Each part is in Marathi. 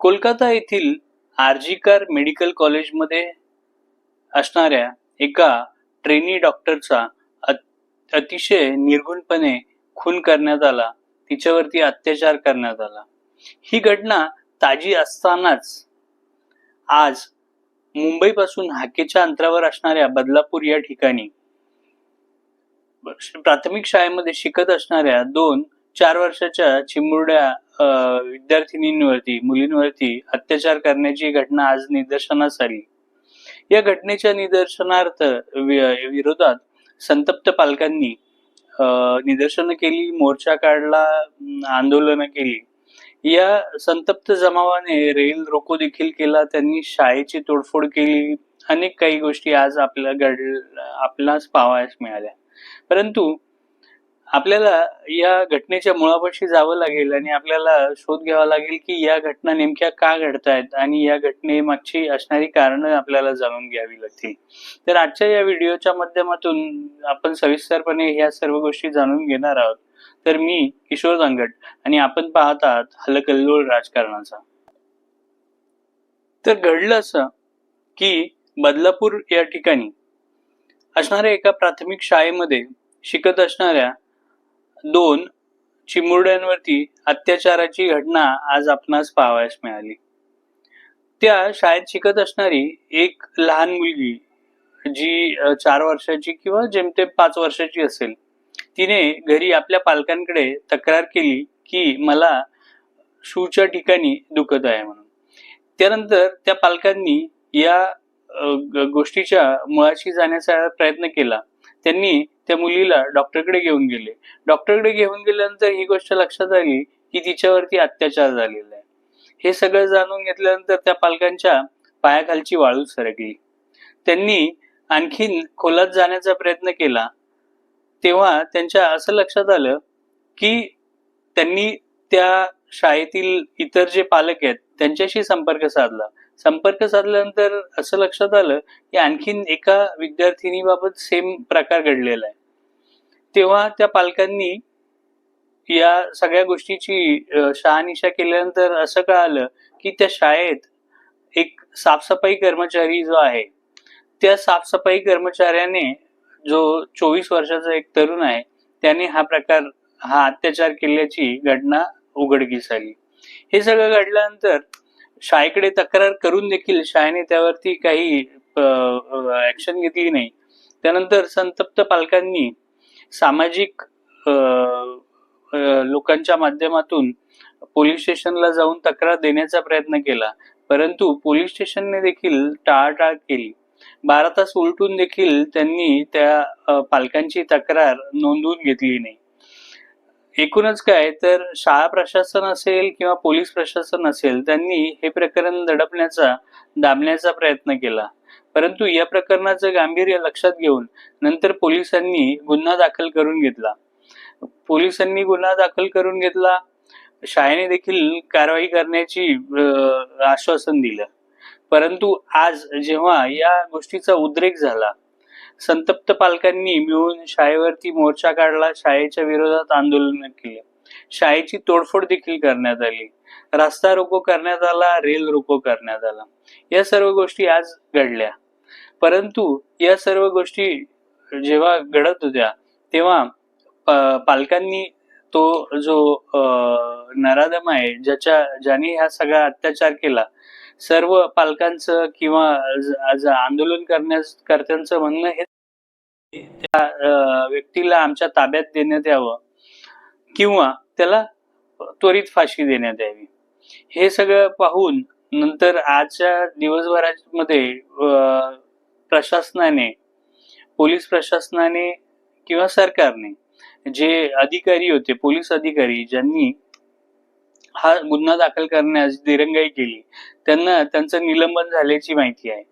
कोलकाता येथील आरजीकर मेडिकल कॉलेजमध्ये असणाऱ्या एका ट्रेनी डॉक्टरचा अतिशय निर्घुणपणे खून करण्यात आला. तिच्यावरती अत्याचार करण्यात आला. ही घटना ताजी असतानाच आज मुंबईपासून हाकेच्या अंतरावर असणाऱ्या बदलापूर या ठिकाणी प्राथमिक शाळेमध्ये शिकत असणाऱ्या दोन चार वर्षाच्या चिमुरड्या विद्यार्थिनींवरती मुलींवरती अत्याचार करण्याची घटना आज निदर्शनास आली. या घटनेच्या निदर्शनार्थ विरोधात संतप्त पालकांनी निदर्शनं केली मोर्चा काढला आंदोलनं केली. या संतप्त जमावाने रेल रोको देखील केला त्यांनी शाळेची तोडफोड केली अनेक काही गोष्टी आज आपल्या घड आपल्यास पाहावयास मिळाल्या. परंतु आपल्याला या घटनेच्या मुळापाशी जावं लागेल आणि आपल्याला शोध घ्यावा लागेल की या घटना नेमक्या का घडतायत आणि या घटनेमागची असणारी कारणं आपल्याला जाणून घ्यावी लागतील. तर आजच्या या व्हिडिओच्या माध्यमातून आपण सविस्तरपणे ह्या सर्व गोष्टी जाणून घेणार आहोत. तर मी किशोर दांगट आणि आपण पाहत आहात हलकल्लोळ राजकारणाचा. तर घडलं असं की बदलापूर या ठिकाणी असणाऱ्या एका प्राथमिक शाळेमध्ये शिकत असणाऱ्या दोन चिमुरड्यांवरती अत्याचाराची घटना आज आपणास पाहावयास मिळाली. त्या शाळेत शिकत असणारी एक लहान मुलगी जी चार वर्षाची किंवा जेमतेम पाच वर्षाची असेल तिने घरी आपल्या पालकांकडे तक्रार केली की मला शूच्या ठिकाणी दुखत आहे म्हणून. त्यानंतर त्या पालकांनी या गोष्टीच्या मुळाशी जाण्याचा प्रयत्न केला. त्यांनी त्या मुलीला डॉक्टरकडे घेऊन गेले. डॉक्टरकडे घेऊन गेल्यानंतर ही गोष्ट लक्षात आली की तिच्यावरती अत्याचार झालेला आहे. हे सगळं जाणून घेतल्यानंतर त्या पालकांच्या पायाखालची वाळू सरकली. त्यांनी आणखीन खोलात जाण्याचा प्रयत्न केला. तेव्हा त्यांच्या असं लक्षात आलं की त्यांनी त्या शाळेतील इतर जे पालक आहेत त्यांच्याशी संपर्क साधला. संपर्क साधल्यानंतर असं लक्षात आलं की आणखीन एका विद्यार्थिनीबाबत सेम प्रकार घडलेला आहे. तेव्हा त्या पालकांनी या सगळ्या गोष्टीची शहानिशा केल्यानंतर असं कळालं की त्या शाळेत एक साफसफाई कर्मचारी जो आहे त्या साफसफाई कर्मचाऱ्याने जो चोवीस वर्षाचा एक तरुण आहे त्याने हा प्रकार हा अत्याचार केल्याची घटना उघडकीस आली. हे सगळं घडल्यानंतर शाळेकडे तक्रार करून देखील शाळेने त्यावरती काही ऍक्शन घेतली नाही. त्यानंतर संतप्त पालकांनी सामाजिक लोकांच्या माध्यमातून पोलीस स्टेशनला जाऊन तक्रार देण्याचा प्रयत्न केला. परंतु पोलीस स्टेशनने देखील टाळाटाळ केली. बारा तास उलटून देखील त्यांनी त्या पालकांची तक्रार नोंदवून घेतली नाही. एकूणच काय तर शाळा प्रशासन असेल किंवा पोलीस प्रशासन असेल त्यांनी हे प्रकरण दडपण्याचा दाबण्याचा प्रयत्न केला. परंतु या प्रकरणाचं गांभीर्य लक्षात घेऊन नंतर पोलिसांनी गुन्हा दाखल करून घेतला. पोलिसांनी गुन्हा दाखल करून घेतला. शाळेने देखील कारवाई करण्याची आश्वासन दिलं. परंतु आज जेव्हा या गोष्टीचा उद्रेक झाला संतप्त पालकांनी मिळून शाळेवरती मोर्चा काढला. शाळेच्या विरोधात आंदोलन केले. शाळेची तोडफोड देखील करण्यात आली. रस्ता रोको करण्यात आला रेल रोको करण्यात आला. या सर्व गोष्टी आज घडल्या. परंतु या सर्व गोष्टी जेव्हा घडत होत्या तेव्हा पालकांनी तो जो नराधम आहे ज्याच्या ज्याने हा सगळा अत्याचार केला सर्व पालकांचं किंवा आंदोलन करण्यास कर्त्यांचं म्हणणं हे त्या व्यक्तीला आमच्या ताब्यात देण्यात यावं. किंवा त्याला त्वरित फाशी देण्यात यावी. हे सगळं पाहून नंतर आजच्या दिवसभरामध्ये प्रशासनाने पोलीस प्रशासनाने किंवा सरकारने जे अधिकारी होते पोलीस अधिकारी ज्यांनी हा गुन्हा दाखल करण्यास दिरंगाई केली. त्यांना त्यांचं निलंबन झाल्याची माहिती आहे.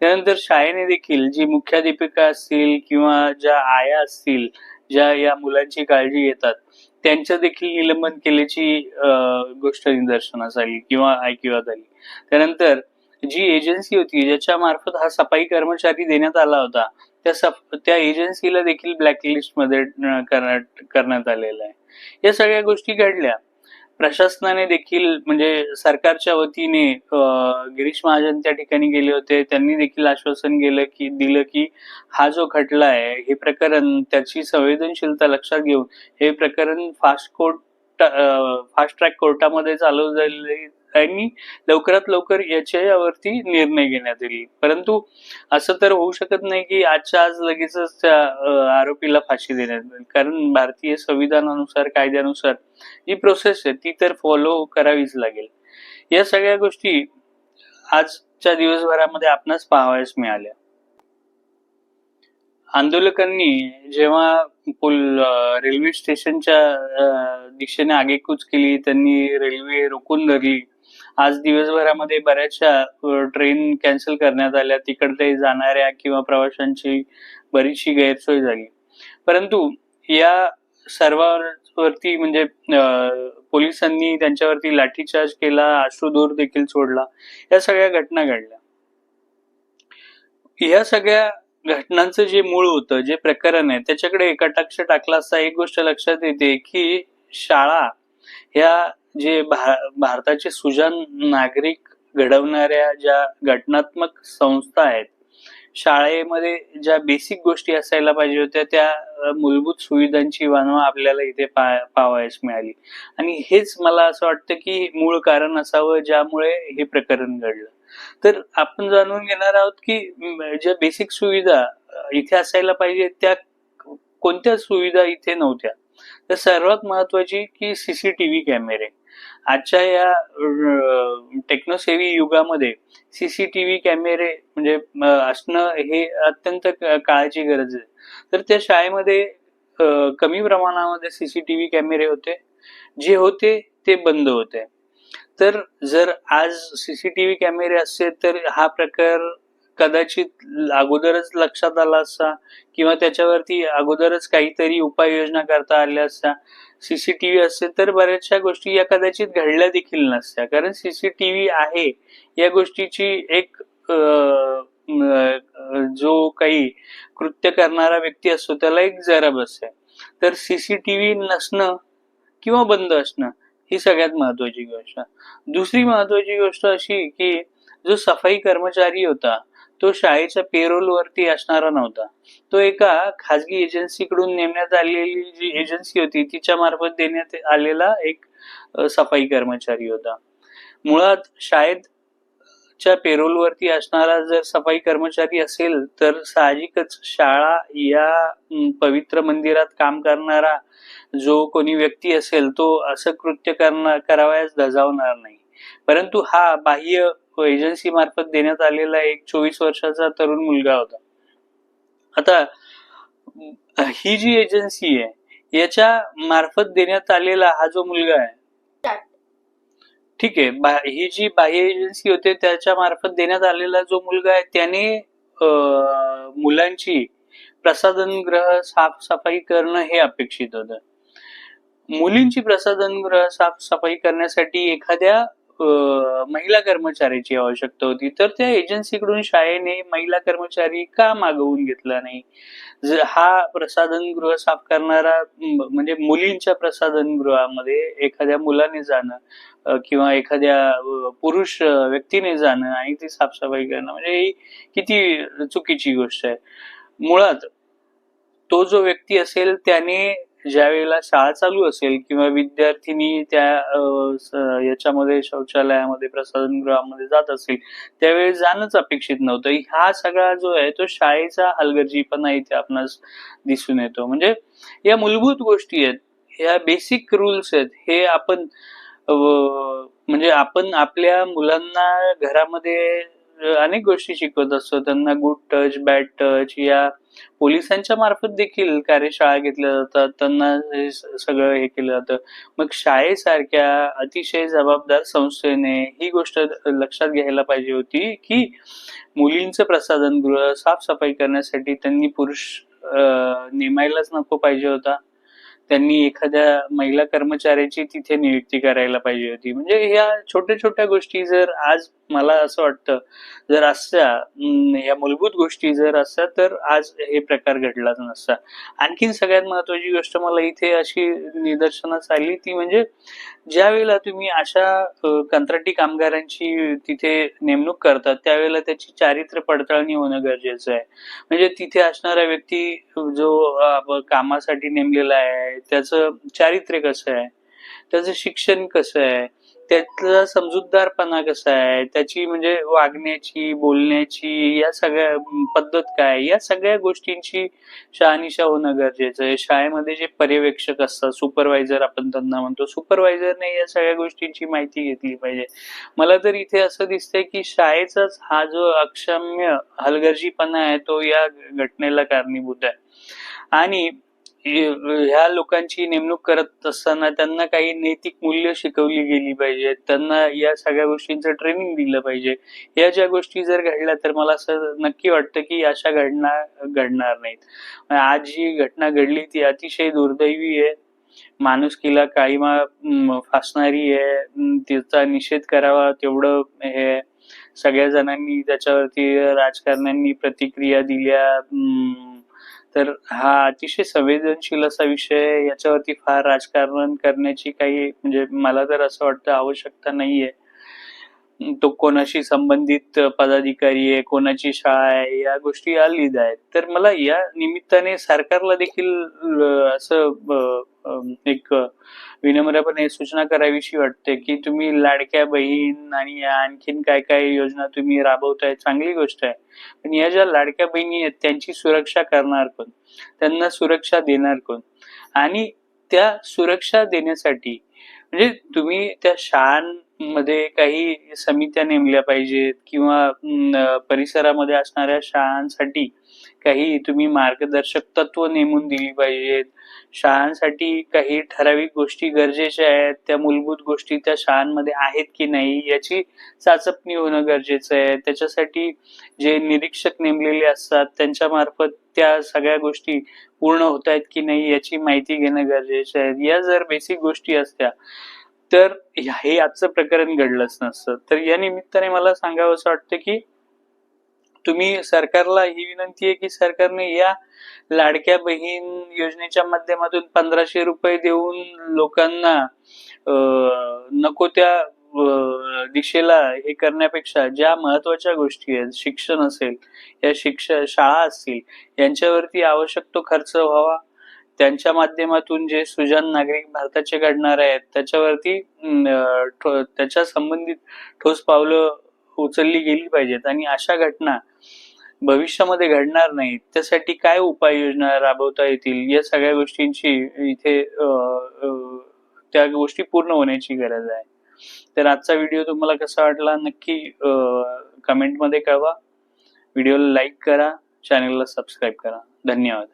त्यानंतर शाळेने देखील जी मुख्याध्यापिका असतील किंवा ज्या आया असतील ज्या या मुलांची काळजी घेतात त्यांचं देखील निलंबन केल्याची गोष्ट निदर्शनास आली किंवा ऐकिवात आली. त्यानंतर जी एजन्सी होती ज्याच्या मार्फत हा सफाई कर्मचारी देण्यात आला होता त्या सफ त्या एजन्सीला देखील ब्लॅकलिस्टमध्ये करण्यात करण्यात आलेलं आहे. या सगळ्या गोष्टी घडल्या. प्रशासनाने देखील म्हणजे सरकारच्या वतीने गिरीश महाजन त्या ठिकाणी गेले होते. त्यांनी देखील आश्वासन गेलं की दिलं की हा जो खटला आहे हे प्रकरण त्याची संवेदनशीलता लक्षात घेऊन हे प्रकरण फास्ट कोर्ट फास्ट ट्रॅक कोर्टामध्ये चालू झाले आणि लवकरात लवकर याच्यावरती निर्णय घेण्यात येईल. परंतु असं तर होऊ शकत नाही की आजच्या आज लगेचच त्या आरोपीला फाशी देण्यात येईल. कारण भारतीय संविधानानुसार कायद्यानुसार जी प्रोसेस आहे ती तर फॉलो करावीच लागेल. या सगळ्या गोष्टी आजच्या दिवसभरामध्ये आपणास पाहावयास मिळाल्या. आंदोलकांनी जेव्हा पुल रेल्वे स्टेशनच्या दिशेने आगेकूच केली त्यांनी रेल्वे रोखून धरली. आज दिवसभरामध्ये बऱ्याचशा ट्रेन कॅन्सल करण्यात आल्या. तिकडे जाणाऱ्या किंवा प्रवाशांची बरीचशी गैरसोय झाली. परंतु या सर्वांवरती म्हणजे पोलिसांनी त्यांच्यावरती लाठीचार्ज केला अश्रुधूर देखील सोडला या सगळ्या घटना घडल्या. या सगळ्या घटनांचं जे मूळ होतं जे प्रकरण आहे त्याच्याकडे कटाक्ष टाकला असता एक गोष्ट लक्षात येते की शाळा ह्या जे भारताचे सुजान नागरिक घडवणाऱ्या ज्या घटनात्मक संस्था आहेत शाळेमध्ये ज्या बेसिक गोष्टी असायला पाहिजे होत्या त्या मूलभूत सुविधांची वानवा आपल्याला इथे पा मिळाली. आणि हेच मला असं वाटतं की मूळ कारण असावं ज्यामुळे हे प्रकरण घडलं. तर आपण जाणून घेणार आहोत की ज्या बेसिक सुविधा इथे असायला पाहिजे त्या कोणत्या सुविधा इथे नव्हत्या? तर सर्वात महत्वाची की सीसीटीव्ही कॅमेरे आजच्या या टेक्नोसेवी युगामध्ये सीसीटीव्ही कॅमेरे म्हणजे असणं हे अत्यंत काळाची गरज आहे. तर त्या शाळेमध्ये कमी प्रमाणामध्ये सीसीटीव्ही कॅमेरे होते. जे होते ते बंद होते. तर जर आज सीसीटीव्ही कॅमेरे असते तर हा प्रकार कदाचित अगोदरच लक्षात आला असता किंवा त्याच्यावरती अगोदरच काहीतरी उपाययोजना करता आल्या असता सीसीटीव्ही असते तर बऱ्याचशा गोष्टी या कदाचित घडल्या देखील नसत्या. कारण सीसीटीव्ही आहे या गोष्टीची एक जो काही कृत्य करणारा व्यक्ती असतो त्याला एक जरब बसते तर सीसीटीव्ही नसणं किंवा बंद असणं ही सगळ्यात महत्वाची गोष्ट. दुसरी महत्वाची गोष्ट अशी की जो सफाई कर्मचारी होता तो शाळेच्या पेरोल वरती असणारा नव्हता. तो एका खाजगी एजन्सीकडून नेमण्यात आलेली जी एजन्सी होती तिच्या मार्फत देण्यात आलेला एक सफाई कर्मचारी होता. मुळात शाळेत च्या पेरोल वरती असणारा जर सफाई कर्मचारी असेल तर साहजिकच शाळा या पवित्र मंदिरात काम करणारा जो कोणी व्यक्ती असेल तो असं कृत्य करणार करावयास धजावणार नाही. परंतु हा बाह्य एजन्सी मार्फत देण्यात आलेला एक चोवीस वर्षाचा तरुण मुलगा होता. आता ही जी एजन्सी आहे याच्या मार्फत देण्यात आलेला हा जो मुलगा आहे ठीक आहे. बा- ही जी बाह्य एजन्सी होते त्याच्या मार्फत देण्यात आलेला जो मुलगा आहे त्याने मुलांची प्रसाधन ग्रह साफसफाई करणं हे अपेक्षित होतं. मुलींची प्रसाधनगृह साफसफाई करण्यासाठी एखाद्या महिला कर्मचाऱ्याची आवश्यकता होती. तर त्या एजन्सीकडून शाळेने महिला कर्मचारी का मागवून घेतला नाही? हा प्रसाधन गृह साफ करणारा म्हणजे मुलींच्या प्रसाधन गृहामध्ये एखाद्या मुलाने जाणं किंवा एखाद्या पुरुष व्यक्तीने जाणं आणि ती साफसफाई करणं म्हणजे ही किती चुकीची गोष्ट आहे. मुळात तो जो व्यक्ती असेल त्याने ज्या वेळेला शाळा चालू असेल किंवा विद्यार्थिनी त्या याच्यामध्ये शौचालयामध्ये प्रसाधनगृहामध्ये जात असेल त्यावेळी जाणंच अपेक्षित नव्हतं. हा सगळा जो आहे तो शाळेचा हलगर्जीपणा इथे आपणास दिसून येतो. म्हणजे या मूलभूत गोष्टी आहेत ह्या बेसिक रूल्स आहेत हे आपण म्हणजे आपण आपल्या मुलांना घरामध्ये अनेक गोष्टी शिकवत असतो. त्यांना गुड टच बॅड टच या पोलिसांच्या मार्फत देखील कार्यशाळा घेतल्या जातात. त्यांना हे सगळं हे केलं जातं. मग शाळेसारख्या अतिशय जबाबदार संस्थेने ही गोष्ट लक्षात घ्यायला पाहिजे होती की मुलींचं प्रसाधनगृह साफसफाई करण्यासाठी त्यांनी पुरुष नेमायलाच नको पाहिजे होता. त्यांनी एखाद्या महिला कर्मचाऱ्याची तिथे नियुक्ती करायला पाहिजे होती. म्हणजे ह्या छोट्या छोट्या गोष्टी जर आज मला असं वाटतं जर असत्या या मूलभूत गोष्टी जर असत्या तर आज हे प्रकार घडलाच नसता. आणखीन सगळ्यात महत्वाची गोष्ट मला इथे अशी निदर्शनास आली ती म्हणजे ज्या वेळेला तुम्ही अशा कंत्राटी कामगारांची तिथे नेमणूक करतात त्यावेळेला त्याची चारित्र्य पडताळणी होणं गरजेचं आहे. म्हणजे तिथे असणारा व्यक्ती जो कामासाठी नेमलेला आहे त्याचं चारित्र्य कसं आहे? त्याचं शिक्षण कसं आहे? त्यातला समजूतदारपणा कसा आहे? त्याची म्हणजे वागण्याची बोलण्याची या सगळ्या पद्धत काय या सगळ्या गोष्टींची शहानिशा होणं गरजेचं आहे. शाळेमध्ये जे पर्यवेक्षक असतात सुपरवायझर आपण त्यांना म्हणतो. सुपरवायझरने या सगळ्या गोष्टींची माहिती घेतली पाहिजे. मला तर इथे असं दिसतंय की शाळेचाच हा जो अक्षम्य हलगर्जीपणा आहे तो या घटनेला कारणीभूत आहे. आणि ह्या लोकांची नेमणूक करत असताना त्यांना काही नैतिक मूल्य शिकवली गेली पाहिजे. त्यांना या सगळ्या गोष्टींचं ट्रेनिंग दिलं पाहिजे. या ज्या गोष्टी जर घडल्या तर मला असं नक्की वाटतं की अशा घटना घडणार नाहीत. आज जी घटना घडली ती अतिशय दुर्दैवी आहे. माणुसकीला काळीमा फासणारी आहे. तिचा निषेध करावा तेवढं हे सगळ्या जणांनी त्याच्यावरती राजकारण्यांनी प्रतिक्रिया दिल्या. तर हा अतिशय संवेदनशील असा विषय याच्यावरती फार राजकारण करण्याची काही म्हणजे मला तर असं वाटतं आवश्यकता नाहीये. तो कोणाशी संबंधित पदाधिकारी आहे कोणाची शाळा आहे या गोष्टी आलीच आहेत. तर मला या निमित्ताने सरकारला देखील असं एक विनम्रपणे सूचना करावीशी वाटते की तुम्ही लाडक्या बहीण आणि या आणखीन काय काय योजना तुम्ही राबवताय चांगली गोष्ट आहे. पण या ज्या लाडक्या बहिणी आहेत त्यांची सुरक्षा करणार कोण? त्यांना सुरक्षा देणार कोण? आणि त्या सुरक्षा देण्यासाठी म्हणजे तुम्ही त्या मध्ये काही समित्या नेमल्या पाहिजेत किंवा परिसरामध्ये असणाऱ्या शाळांसाठी काही तुम्ही मार्गदर्शक तत्व नेमून दिली पाहिजेत. शाळांसाठी काही ठराविक गोष्टी गरजेच्या आहेत. त्या मूलभूत गोष्टी त्या शाळांमध्ये आहेत की नाही याची चाचपणी होणं गरजेचं आहे. त्याच्यासाठी जे निरीक्षक नेमलेले असतात त्यांच्या मार्फत त्या सगळ्या गोष्टी पूर्ण होत आहेत की नाही याची माहिती घेणं गरजेचं आहे. या जर बेसिक गोष्टी असत्या तर हे आजचं प्रकरण घडलंच नसतं. तर या निमित्ताने मला सांगावं असं वाटतं की तुम्ही सरकारला ही विनंती आहे की सरकारने या लाडक्या बहीण योजनेच्या माध्यमातून पंधराशे रुपये देऊन लोकांना नको त्या दिशेला हे करण्यापेक्षा ज्या महत्त्वाच्या गोष्टी आहेत शिक्षण असेल या शिक्ष शाळा असतील यांच्यावरती आवश्यक तो खर्च व्हावा. त्यांच्या माध्यमातून जे सुजान नागरिक भारताचे घडणार आहेत त्याच्यावरती त्याच्या संबंधित ठोस पावलं उचलली गेली पाहिजेत. आणि अशा घटना भविष्यामध्ये घडणार नाहीत. त्यासाठी काय उपाययोजना राबवता येतील? या सगळ्या गोष्टींची इथे त्या गोष्टी पूर्ण होण्याची गरज आहे. तर आजचा व्हिडिओ तुम्हाला कसा वाटला नक्की कमेंटमध्ये कळवा. व्हिडिओला लाईक करा. चॅनलला सबस्क्राईब करा. धन्यवाद.